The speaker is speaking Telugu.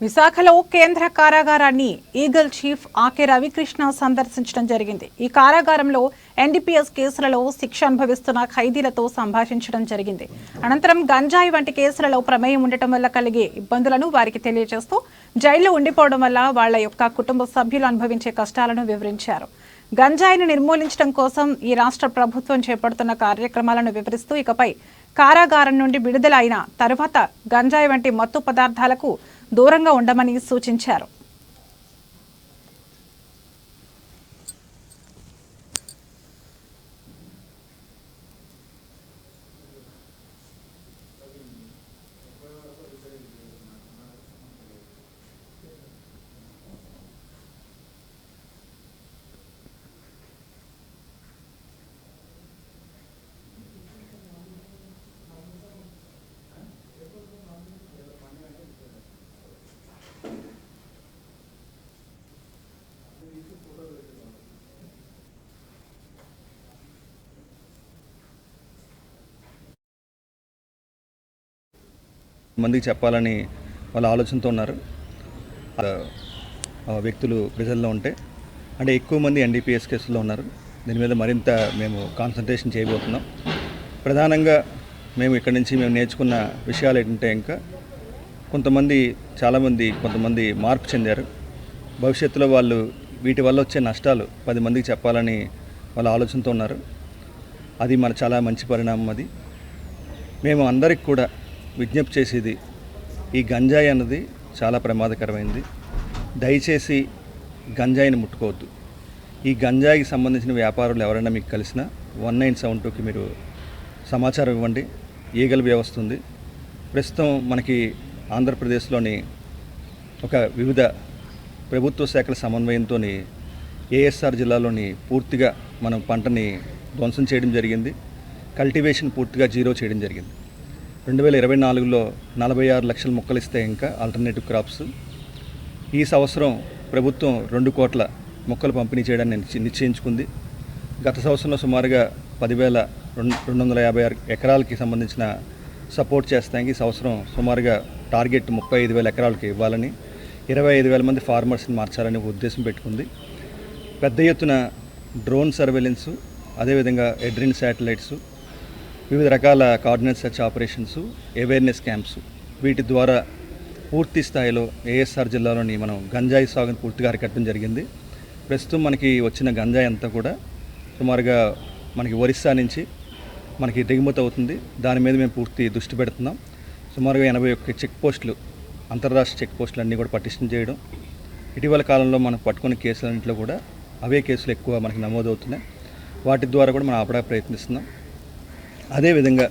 విశాఖలో కేంద్ర కారాగారాన్ని ఈగల్ చీఫ్ ఆకే రవికృష్ణ సందర్శించడం జరిగింది. ఈ కారాగారంలో ఎన్డీపీఎస్ కేసులలో శిక్ష అనుభవిస్తున్న ఖైదీలతో సంభాషించడం జరిగింది. అనంతరం గంజాయి వంటి కేసులలో ప్రమేయం ఉండటం వల్ల కలిగే ఇబ్బందులను వారికి తెలియజేస్తూ జైల్లో ఉండిపోవడం వల్ల వాళ్ళ యొక్క కుటుంబ సభ్యులు అనుభవించే కష్టాలను వివరించారు. గంజాయిని నిర్మూలించడం కోసం ఈ రాష్ట్ర ప్రభుత్వం చేపడుతున్న కార్యక్రమాలను వివరిస్తూ ఇకపై కారాగారం నుండి విడుదల అయిన తరువాత గంజాయి వంటి మత్తు పదార్థాలకు దూరంగా ఉండమని సూచించారు. మందికి చెప్పాలని వాళ్ళ ఆలోచనతో ఉన్నారు. ఆ, వ్యక్తులు ప్రజల్లో ఉంటే అంటే ఎక్కువ మంది ఎన్డీపీఎస్ కేసుల్లో ఉన్నారు. దీని మీద మరింత మేము కాన్సన్ట్రేషన్ చేయబోతున్నాం. ప్రధానంగా మేము ఇక్కడి నుంచి మేము నేర్చుకున్న విషయాలు ఏంటంటే ఇంకా కొంతమంది చాలామంది కొంతమంది మార్పు చెందారు. భవిష్యత్తులో వాళ్ళు వీటి వల్ల వచ్చే నష్టాలు పది మందికి చెప్పాలని వాళ్ళ ఆలోచనతో ఉన్నారు. అది మన చాలా మంచి పరిణామం అది. మేము అందరికి కూడా విజ్ఞప్తి చేసేది ఈ గంజాయి అన్నది చాలా ప్రమాదకరమైంది. దయచేసి గంజాయిని ముట్టుకోవద్దు. ఈ గంజాయికి సంబంధించిన వ్యాపారులు ఎవరైనా మీకు కలిసినా వన్ నైన్ సెవెన్ టూకి మీరు సమాచారం ఇవ్వండి. ఈగల వ్యవస్థ ఉంది? ప్రస్తుతం మనకి ఆంధ్రప్రదేశ్లోని ఒక వివిధ ప్రభుత్వ శాఖల సమన్వయంతో ఏఎస్ఆర్ జిల్లాలోని పూర్తిగా మనం పంటని ధ్వంసం చేయడం జరిగింది. కల్టివేషన్ పూర్తిగా జీరో చేయడం జరిగింది. రెండు వేల ఇరవై నాలుగులో నలభై ఆరు లక్షల మొక్కలు ఇస్తే ఇంకా ఆల్టర్నేటివ్ క్రాప్స్ ఈ సంవత్సరం ప్రభుత్వం రెండు కోట్ల మొక్కలు పంపిణీ చేయడాన్ని నిశ్చయించుకుంది. గత సంవత్సరంలో సుమారుగా పదివేల రెండు రెండు వందల యాభై ఆరు ఎకరాలకి సంబంధించిన సపోర్ట్ చేస్తానికి ఈ సంవత్సరం సుమారుగా టార్గెట్ ముప్పై ఐదు వేల ఎకరాలకి ఇవ్వాలని ఇరవై ఐదు వేల మంది ఫార్మర్స్ని మార్చాలని ఉద్దేశం పెట్టుకుంది. పెద్ద ఎత్తున డ్రోన్ సర్వేలెన్సు అదేవిధంగా ఎడ్రిన్ శాటిలైట్స్ వివిధ రకాల coordinate search operations awareness camps వీటి ద్వారా పూర్తి స్థాయిలో ఏఎస్ఆర్ జిల్లాలోని మనం గంజాయి సాగును పూర్తిగా అరికట్టడం జరిగింది. ప్రస్తుతం మనకి వచ్చిన గంజాయి అంతా కూడా సుమారుగా మనకి ఒరిస్సా నుంచి మనకి దిగుమతి అవుతుంది. దాని మీద మేము పూర్తి దృష్టి పెడుతున్నాం. సుమారుగా ఎనభై ఒక్క చెక్ పోస్టులు అంతర్రాష్ట్ర చెక్ పోస్టులు అన్నీ కూడా పటిష్టం చేయడం. ఇటీవల కాలంలో మనం పట్టుకున్న కేసులన్నింటిలో కూడా అవే కేసులు ఎక్కువ మనకి నమోదవుతున్నాయి. వాటి ద్వారా కూడా మనం ఆపడానికి ప్రయత్నిస్తున్నాం. అదేవిధంగా